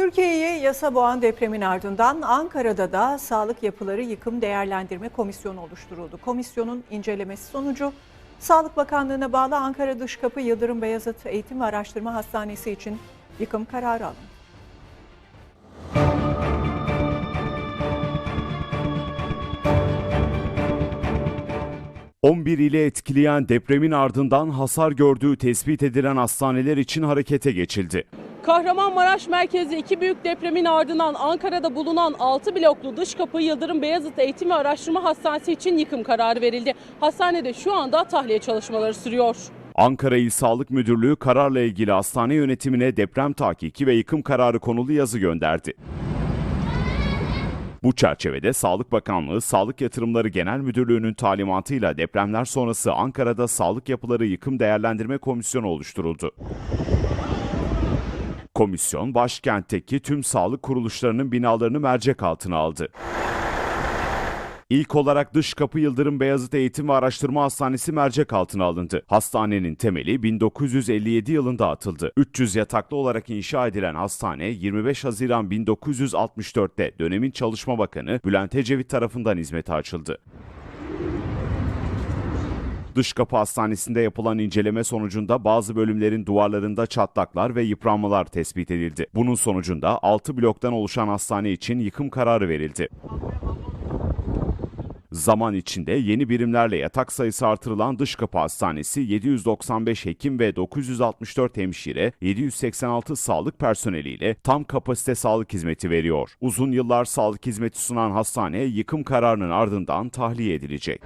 Türkiye'yi yasa boğan depremin ardından Ankara'da da sağlık yapıları yıkım değerlendirme komisyonu oluşturuldu. Komisyonun incelemesi sonucu Sağlık Bakanlığı'na bağlı Ankara Dışkapı Yıldırım Beyazıt Eğitim ve Araştırma Hastanesi için yıkım kararı alındı. 11 ile etkileyen depremin ardından hasar gördüğü tespit edilen hastaneler için harekete geçildi. Kahramanmaraş merkezli iki büyük depremin ardından Ankara'da bulunan 6 bloklu dış kapı Yıldırım Beyazıt Eğitim ve Araştırma Hastanesi için yıkım kararı verildi. Hastanede şu anda tahliye çalışmaları sürüyor. Ankara İl Sağlık Müdürlüğü kararla ilgili hastane yönetimine deprem tahkiki ve yıkım kararı konulu yazı gönderdi. Bu çerçevede Sağlık Bakanlığı Sağlık Yatırımları Genel Müdürlüğü'nün talimatıyla depremler sonrası Ankara'da Sağlık Yapıları Yıkım Değerlendirme Komisyonu oluşturuldu. Komisyon, başkentteki tüm sağlık kuruluşlarının binalarını mercek altına aldı. İlk olarak dış kapı Yıldırım Beyazıt Eğitim ve Araştırma Hastanesi mercek altına alındı. Hastanenin temeli 1957 yılında atıldı. 300 yataklı olarak inşa edilen hastane 25 Haziran 1964'te dönemin Çalışma Bakanı Bülent Ecevit tarafından hizmete açıldı. Dış Kapı Hastanesi'nde yapılan inceleme sonucunda bazı bölümlerin duvarlarında çatlaklar ve yıpranmalar tespit edildi. Bunun sonucunda 6 bloktan oluşan hastane için yıkım kararı verildi. Zaman içinde yeni birimlerle yatak sayısı artırılan Dış Kapı Hastanesi 795 hekim ve 964 hemşire, 786 sağlık personeliyle tam kapasite sağlık hizmeti veriyor. Uzun yıllar sağlık hizmeti sunan hastane yıkım kararının ardından tahliye edilecek.